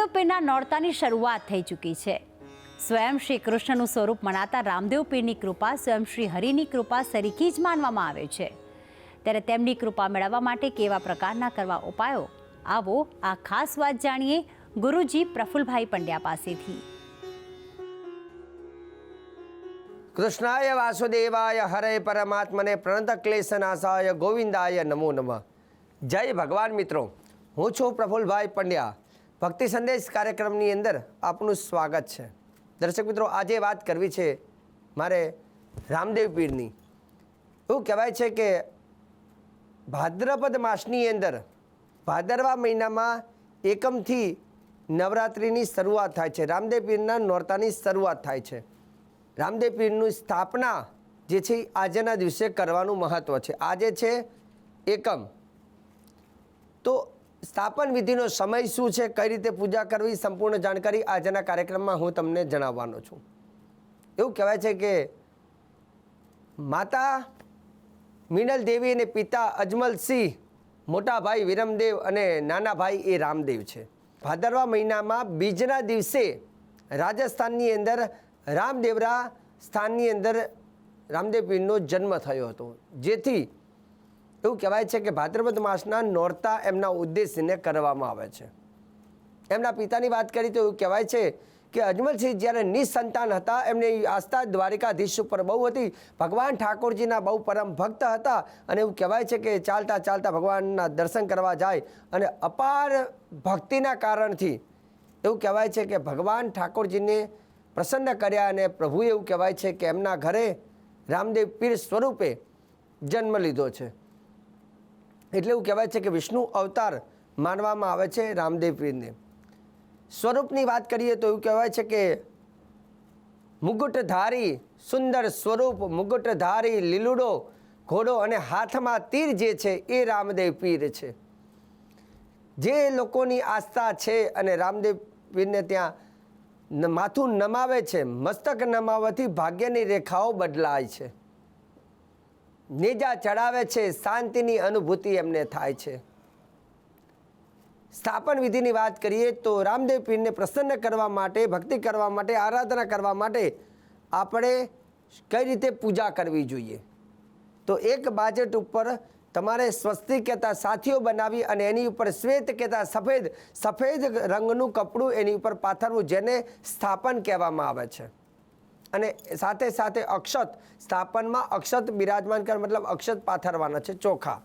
રામદેવ પીરના નોરતાની શરૂઆત થઈ ચૂકી છે. સ્વયં શ્રી કૃષ્ણનું સ્વરૂપ મનાતા રામદેવ પીરની કૃપા સ્વયં શ્રી હરિની કૃપા સરીખી જ માનવામાં આવે છે. ત્યારે તેમની કૃપા મેળવવા માટે કેવા પ્રકારના કરવા ઉપાયો? આવો આ ખાસ વાત જાણીએ ગુરુજી પ્રફુલભાઈ પંડ્યા પાસેથી. કૃષ્ણાય વાસુદેવાય હરે પરમાત્મને પ્રણત ક્લેશનાશાય ગોવિંદાય નમો નમઃ. જય ભગવાન મિત્રો. હું છું પ્રફુલભાઈ પંડ્યા. ભક્તિ સંદેશ કાર્યક્રમની અંદર આપનું સ્વાગત છે. દર્શક મિત્રો, આજે વાત કરવી છે મારે રામદેવ પીરની. એવું કહેવાય છે કે ભાદ્રપદ માસની અંદર ભાદરવા મહિનામાં એકમથી નવરાત્રિની શરૂઆત થાય છે. રામદેવ પીરના નોરતાની શરૂઆત થાય છે. રામદેવ પીરનું સ્થાપના જે છે આજના દિવસે કરવાનું મહત્ત્વ છે. આજે છે એકમ. તો સ્થાપન વિધિનો સમય શું છે? કઈ રીતે પૂજા કરવી? સંપૂર્ણ જાણકારી આજના કાર્યક્રમમાં હું તમને જણાવવાનો છું. એવું કહેવાય છે કે માતા મિનલ દેવી અને પિતા અજમલસિંહ મોટા ભાઈ વિરમદેવ અને નાના ભાઈ એ રામદેવ છે. ભાદરવા મહિનામાં બીજના દિવસે રાજસ્થાનની અંદર રામદેવરા સ્થાનની અંદર રામદેવ પીરનો જન્મ થયો હતો. જેથી એવું કહેવાય છે કે ભાદ્રપદ માસના નોરતા એમના ઉદ્દેશને કરવામાં આવે છે. એમના પિતાની વાત કરી તો એવું કહેવાય છે કે અજમલસિંહ જ્યારે નિસંતાન હતા, એમની આસ્થા દ્વારિકાધીશ ઉપર બહુ હતી. ભગવાન ઠાકોરજીના બહુ પરમ ભક્ત હતા અને એવું કહેવાય છે કે ચાલતા ચાલતા ભગવાનના દર્શન કરવા જાય અને અપાર ભક્તિના કારણથી એવું કહેવાય છે કે ભગવાન ઠાકોરજીને પ્રસન્ન કર્યા અને પ્રભુએ એવું કહેવાય છે કે એમના ઘરે રામદેવ પીર સ્વરૂપે જન્મ લીધો છે. એટલે એવું કહેવાય છે કે વિષ્ણુ અવતાર માનવામાં આવે છે રામદેવ પીરને. સ્વરૂપની વાત કરીએ તો એવું કહેવાય છે કે મુગુટધારી સુંદર સ્વરૂપ, મુગુટધારી લીલુડો ઘોડો અને હાથમાં તીર જે છે એ રામદેવ પીર છે. જે લોકોની આસ્થા છે અને રામદેવ પીરને ત્યાં માથું નમાવે છે, મસ્તક નમાવવાથી ભાગ્યની રેખાઓ બદલાય છે. નેજા ચડાવે છે, શાંતિની અનુભૂતિ એમને થાય છે. સ્થાપન વિધિની વાત કરીએ તો રામદેવ પીરને પ્રસન્ન કરવા માટે, ભક્તિ કરવા માટે, આરાધના કરવા માટે આપણે કઈ રીતે પૂજા કરવી જોઈએ? તો એક બાજેટ ઉપર તમારે સ્વસ્તિક કહેતા સાથીઓ બનાવી અને એની ઉપર શ્વેત કહેતા સફેદ સફેદ રંગનું કપડું એની ઉપર પાથરવું, જેને સ્થાપન કહેવામાં આવે છે. અને સાથે સાથે અક્ષત સ્થાપનમાં અક્ષત બિરાજમાન કર મતલબ અક્ષત પાથરવાના છે, ચોખા.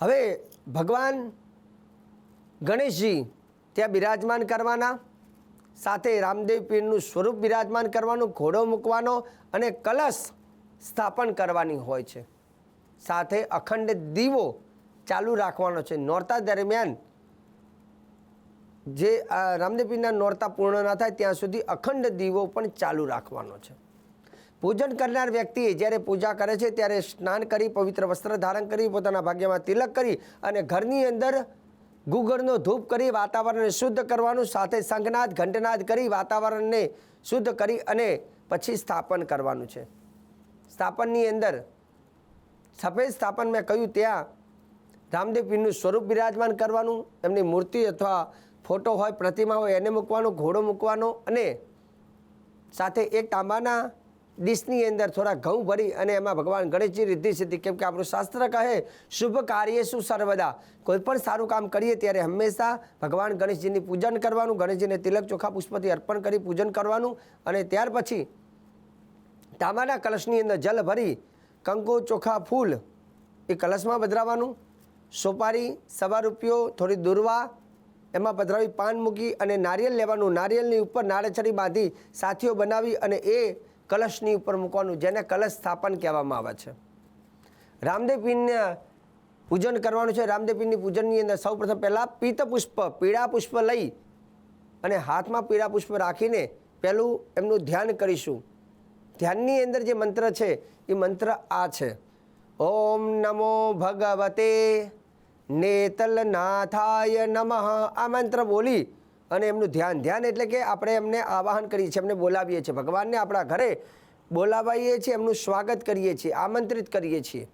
હવે ભગવાન ગણેશજી ત્યાં બિરાજમાન કરવાના, સાથે રામદેવ પીરનું સ્વરૂપ બિરાજમાન કરવાનું, ઘોડો મૂકવાનો અને કલશ સ્થાપન કરવાની હોય છે. સાથે અખંડ દીવો ચાલુ રાખવાનો છે. નોરતા દરમિયાન જે આ રામદેવ પીરના નોરતા પૂર્ણ ના થાય, ત્યાં સુધી અખંડ દીવો પણ ચાલુ રાખવાનો છે. પૂજન કરનાર વ્યક્તિએ જ્યારે પૂજા કરે છે, ત્યારે સ્નાન કરી, પવિત્ર વસ્ત્ર ધારણ કરી, પોતાના ભાગ્યમાં તિલક કરી અને ઘરની અંદર ગુગળનો ધૂપ કરી, વાતાવરણને શુદ્ધ કરવાનું, સાથે શંખનાદ ઘંટનાદ કરી, વાતાવરણને શુદ્ધ કરી અને પછી સ્થાપન કરવાનું છે. સ્થાપનની અંદર સફેદ સ્થાપન મેં કહ્યું, ત્યાં રામદેવ પીરનું સ્વરૂપ બિરાજમાન કરવાનું, એમની મૂર્તિ અથવા ફોટો હોય, પ્રતિમા હોય, એને મૂકવાનો, ઘોડો મૂકવાનો અને સાથે એક તાંબાના ડીશની અંદર થોડા ઘઉં ભરી અને એમાં ભગવાન ગણેશજી રિદ્ધિ સિદ્ધિ, કેમ કે આપણું શાસ્ત્ર કહે, શુભ કાર્ય શું સર્વદા. કોઈ પણ સારું કામ કરીએ ત્યારે હંમેશા ભગવાન ગણેશજીની પૂજન કરવાનું, ગણેશજીને તિલક ચોખા પુષ્પથી અર્પણ કરી પૂજન કરવાનું અને ત્યાર પછી તાંબાના કલશની અંદર જલ ભરી કંકુ, ચોખા, ફૂલ એ કલશમાં પધરાવવાનું સોપારી સવા રૂપિયો થોડી દુર્વા એમાં પધરાવી પાન મૂકી અને નારિયેલ લેવાનું, નારિયેલની ઉપર નાળેછડી બાંધી સાથીઓ બનાવી અને એ કલશની ઉપર મૂકવાનું, જેને કલશ સ્થાપન કહેવામાં આવે છે. રામદેવ પીરને પૂજન કરવાનું છે. રામદેવ પીરની પૂજનની અંદર સૌપ્રથમ પહેલાં પિત્ત પુષ્પ પીળા પુષ્પ લઈ અને હાથમાં પીળા પુષ્પ રાખીને પહેલું એમનું ધ્યાન કરીશું. ધ્યાનની અંદર જે મંત્ર છે, એ મંત્ર આ છે. ઓમ નમો ભગવતે નેતલનાથાય નમઃ. આ મંત્ર બોલી અને એમનું ધ્યાન ધ્યાન એટલે કે આપણે એમને આવાહન કરીએ છીએ, એમને બોલાવીએ છીએ. ભગવાનને આપણા ઘરે બોલાવાઈએ છીએ, એમનું સ્વાગત કરીએ છીએ, આમંત્રિત કરીએ છીએ.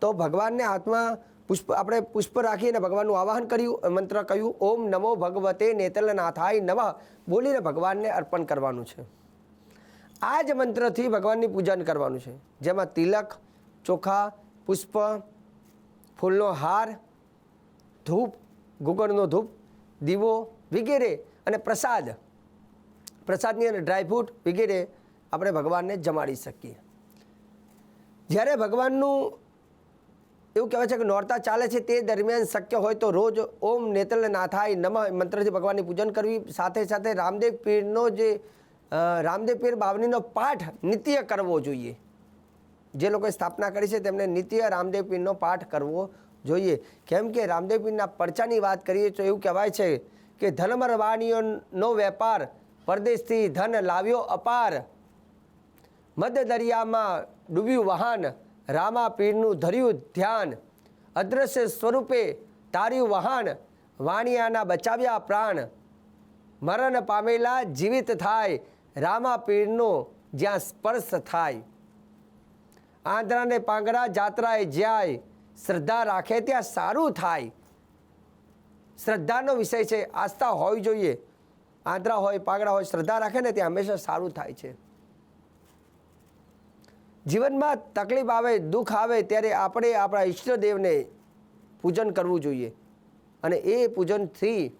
તો ભગવાનને હાથમાં પુષ્પ, આપણે પુષ્પ રાખીને ભગવાનનું આવાહન કર્યું, મંત્ર કહ્યું, ઓમ નમો ભગવતે નેતલનાથાય નમઃ. બોલીને ભગવાનને અર્પણ કરવાનું છે. આ જ મંત્રથી ભગવાનની પૂજન કરવાનું છે. જેમાં તિલક, ચોખા, પુષ્પ, ફૂલનો હાર ધૂપ, ગુગળનો ધૂપ, દીવો વગેરે અને પ્રસાદ. પ્રસાદની અંદર ડ્રાયફ્રૂટ વગેરે આપણે ભગવાનને જમાડી શકીએ. જ્યારે ભગવાનનું એવું કહેવાય છે કે નોરતા ચાલે છે તે દરમિયાન શક્ય હોય તો રોજ ઓમ નેતલ નાથાય નમઃ મંત્રથી ભગવાનની પૂજન કરવી, સાથે સાથે રામદેવ પીરનો જે રામદેવ પીર બાવનીનો પાઠ નિત્ય કરવો જોઈએ. જે લોકોએ સ્થાપના કરી છે તેમને નિત્ય રામદેવ પીરનો પાઠ કરવો જોઈએ. કેમ કે રામદેવ પીરના પરચાની વાત કરીએ તો એવું કહેવાય છે કે ધનમરવાણીઓનો વેપાર પરદેશથી ધન લાવ્યો અપાર. મધ દરિયામાં ડૂબ્યું વહાન રામા પીરનું ધર્યું ધ્યાન. અદ્રશ્ય સ્વરૂપે તાર્યું વહાન વાણિયાના બચાવ્યા પ્રાણ. મરણ પામેલા જીવિત થાય રામા પીરનો જ્યાં સ્પર્શ થાય. આંધ્રાને પાંગડા જાત્રાએ જાય શ્રદ્ધા રાખે ત્યાં સારું થાય. શ્રદ્ધાનો વિષય છે, આસ્થા હોવી જોઈએ. આંતરા હોય પાંગડા હોય, શ્રદ્ધા રાખે ને ત્યાં હંમેશા સારું થાય છે. જીવનમાં તકલીફ આવે, દુઃખ આવે ત્યારે આપણે આપણા ઈષ્ટદેવને પૂજન કરવું જોઈએ. અને એ પૂજનથી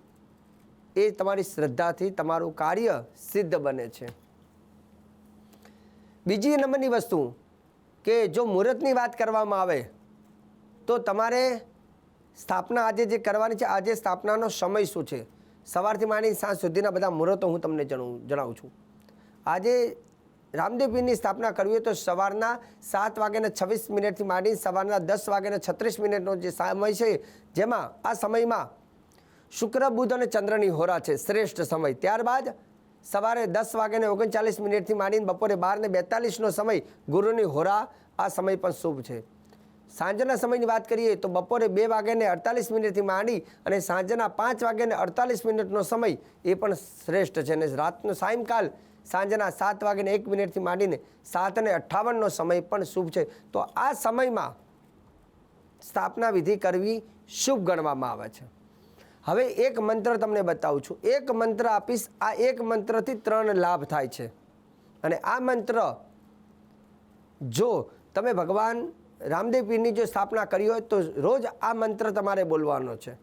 એ તમારી શ્રદ્ધાથી તમારું કાર્ય સિદ્ધ બને છે. બીજી નંબરની વસ્તુ કે જો મુહૂર્તની વાત કરવામાં આવે તો તમારે સ્થાપના આજે જે કરવાની છે, આજે સ્થાપનાનો સમય શું છે? સવારથી માંડીને સાંજ સુધીના બધા મુહૂર્તો હું તમને જણાવું જણાવું છું. આજે રામદેવ પીરની સ્થાપના કરવી હોય તો સવારના સાત વાગ્યાને છવ્વીસ મિનિટથી માંડી સવારના દસ વાગ્યાને છત્રીસ મિનિટનો જે સમય છે, જેમાં આ સમયમાં શુક્ર, બુધ અને ચંદ્રની હોરા છે, શ્રેષ્ઠ સમય. ત્યારબાદ સવારે દસ વાગ્યાને ઓગણચાલીસ મિનિટથી માંડીને બપોરે બારને બેતાલીસનો સમય ગુરુની હોરા, આ સમય પણ શુભ છે. સાંજના સમયની વાત કરીએ તો બપોરે બે વાગ્યાને અડતાલીસ મિનિટથી માંડી અને સાંજના પાંચ વાગ્યાને અડતાલીસ મિનિટનો સમય એ પણ શ્રેષ્ઠ છે. અને રાતનો સાયંકાલ સાંજના સાત વાગ્યાને એક મિનિટથી માંડીને સાત અને અઠ્ઠાવનનો સમય પણ શુભ છે. તો આ સમયમાં સ્થાપના વિધિ કરવી શુભ ગણવામાં આવે છે. હવે એક મંત્ર તમને બતાવું છું. એક મંત્ર આપીશ, આ એક મંત્રથી ત્રણ લાભ થાય છે. અને આ મંત્ર, જો તમે ભગવાન રામદેવ પીરની જો સ્થાપના કરી હોય તો રોજ આ મંત્ર તમારે બોલવાનો છે.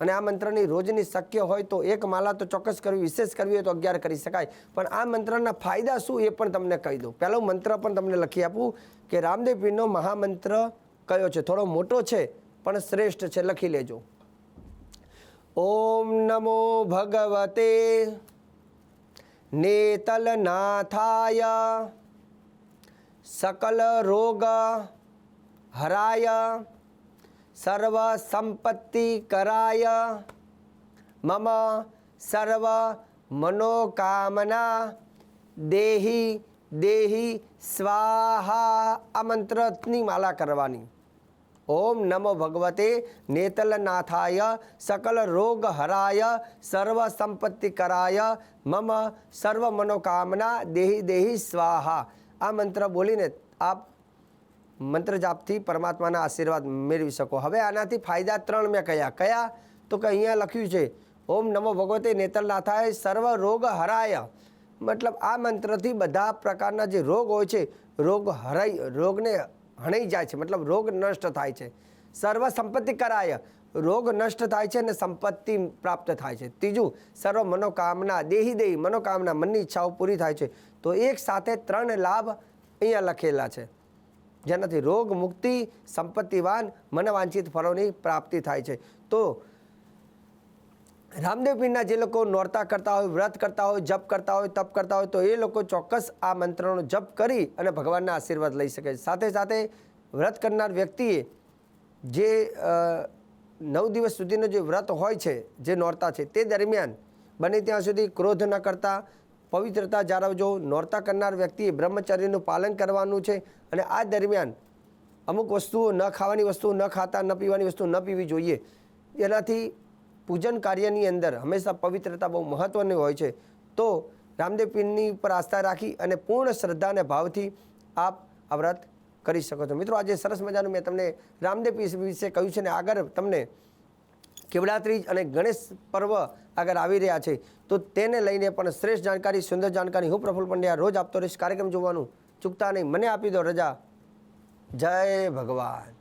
અને આ મંત્રની રોજની શક્ય હોય તો એક માલા તો ચોક્કસ કરવી, વિશેષ કરવી હોય તો અગિયાર કરી શકાય. પણ આ મંત્રના ફાયદા શું એ પણ તમને કહી દઉં. પહેલો મંત્ર પણ તમને લખી આપું કે રામદેવ પીરનો મહામંત્ર કયો છે? થોડો મોટો છે, પણ શ્રેષ્ઠ છે. લખી લેજો. ઓમ નમો ભગવતે નેતલનાથાય, સકલ રોગ હરાય સર્વ સંપત્તિ કરાય મમ સર્વ મનોકામના દેહી દેહી સ્વાહા આ મંત્રની માલા કરવાની ઓમ નમો ભગવતે નેતલનાથાય સકલ રોગ હરાય સર્વ સંપત્તિ કરાય મમ સર્વ મનોકામના દેહી દેહી સ્વાહા આ મંત્ર બોલીને આપ મંત્ર જાપથી પરમાત્માના આશીર્વાદ મેળવી શકો. હવે આનાથી ફાયદા ત્રણ મેં કયા? કયા? તો કે અહીંયા લખ્યું છે, ઓમ નમો ભગવતે નેતરનાથાય સર્વ રોગ હરાય. મતલબ આ મંત્રથી બધા પ્રકારના જે રોગ હોય છે, રોગ હરાઈ, રોગને હણાઈ જાય છે. મતલબ રોગ નષ્ટ થાય છે. સર્વ સંપત્તિ કરાય. રોગ નષ્ટ થાય છે અને સંપત્તિ પ્રાપ્ત થાય છે. ત્રીજું, સર્વ મનોકામના, દેહી દેહી મનોકામના, મનની ઈચ્છાઓ પૂરી થાય છે. તો એક સાથે ત્રણ લાભ અહીંયા લખેલા છે. જેનાથી રોગ મુક્તિ, સંપત્તિવાન, મનવાંછિત ફળોની પ્રાપ્તિ થાય છે. તો રામદેવ પીરના જે લોકો નોરતા કરતા હોય, વ્રત કરતા હોય, જપ કરતા હોય, તપ કરતા હોય, તો એ લોકો ચોક્કસ આ મંત્રનો જપ કરી અને ભગવાનના આશીર્વાદ લઈ શકે છે. સાથે સાથે વ્રત કરનાર વ્યક્તિએ જે નવ દિવસ સુધીનો જે વ્રત હોય છે, જે નોરતા છે, તે દરમિયાન બને ત્યાં સુધી ક્રોધ ન કરતા, પવિત્રતા જાળવજો. નોરતા કરનાર વ્યક્તિએ બ્રહ્મચર્યનું પાલન કરવાનું છે. અને આ દરમિયાન અમુક વસ્તુઓ ન ખાવાની વસ્તુઓ, ન ખાતા, ન પીવાની વસ્તુ ન પીવી જોઈએ, એનાથી પૂજન કાર્યની અંદર હંમેશા પવિત્રતા બહુ મહત્ત્વની હોય છે. તો રામદેવ પીરની ઉપર આસ્થા રાખી અને પૂર્ણ શ્રદ્ધા અને ભાવથી આપ આ વ્રત કરી શકો છો. મિત્રો, આજે સરસ મજાનું મેં તમને રામદેવ પીર વિશે કહ્યું છે ને, આગળ તમને કેવડાત્રી અને ગણેશ પર્વ આગળ આવી રહ્યા છે. તો તેને લઈને પણ શ્રેષ્ઠ જાણકારી, સુંદર જાણકારી હું પ્રફુલ પંડ્યા રોજ આપતો રહીશ. કાર્યક્રમ જોવાનું ચૂકતા નહીં. મને આપી દો રજા. જય ભગવાન.